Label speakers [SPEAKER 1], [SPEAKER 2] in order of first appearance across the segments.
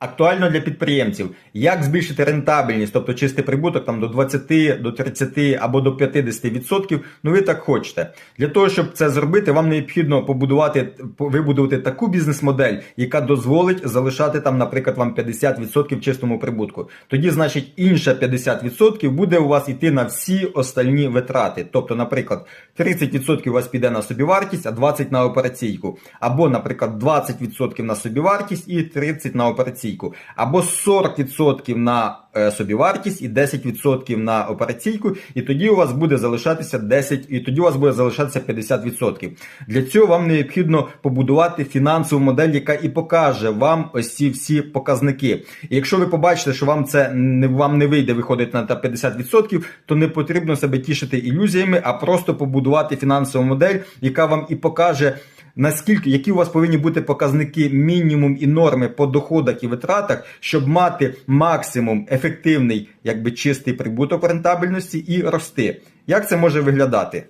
[SPEAKER 1] Актуально для підприємців, як збільшити рентабельність, тобто чистий прибуток там до 20, до 30 або до 50%, ну ви так хочете. Для того, щоб це зробити, вам необхідно побудувати, вибудувати таку бізнес-модель, яка дозволить залишати там, наприклад, вам 50% чистому прибутку. Тоді, значить, інше 50% буде у вас йти на всі остальні витрати. Тобто, наприклад, 30% у вас піде на собівартість, а 20% на операційку. Або, наприклад, 20% на собівартість і 30% на операційку. Або 40% на е, собівартість і 10% на операційку, і тоді у вас буде залишатися 10, і тоді у вас буде залишатися 50%. Для цього вам необхідно побудувати фінансову модель, яка і покаже вам ось ці всі показники. І якщо ви побачите, що вам це не вам не вийде виходить на та 50%, то не потрібно себе тішити ілюзіями, а просто побудувати фінансову модель, яка вам і покаже. Наскільки які у вас повинні бути показники мінімум і норми по доходах і витратах, щоб мати максимум ефективний, якби чистий прибуток рентабельності і рости? Як це може виглядати?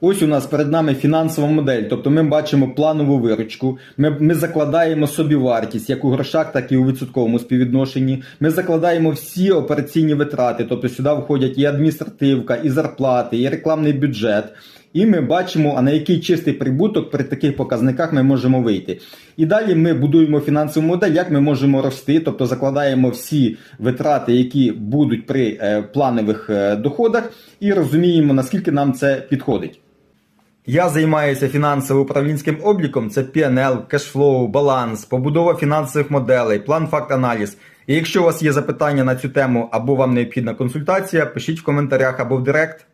[SPEAKER 1] Ось у нас перед нами фінансова модель, тобто ми бачимо планову виручку, ми, ми закладаємо собі вартість як у грошах, так і у відсотковому співвідношенні. Ми закладаємо всі операційні витрати, тобто сюди входять і адміністративка, і зарплати, і рекламний бюджет. І ми бачимо, на який чистий прибуток при таких показниках ми можемо вийти. І далі ми будуємо фінансову модель, як ми можемо рости, тобто закладаємо всі витрати, які будуть при е, планових е, доходах, і розуміємо, наскільки нам це підходить. Я займаюся фінансово-управлінським обліком, це PNL, кешфлоу, баланс, побудова фінансових моделей, план факт аналіз. І якщо у вас є запитання на цю тему або вам необхідна консультація, пишіть в коментарях або в директ.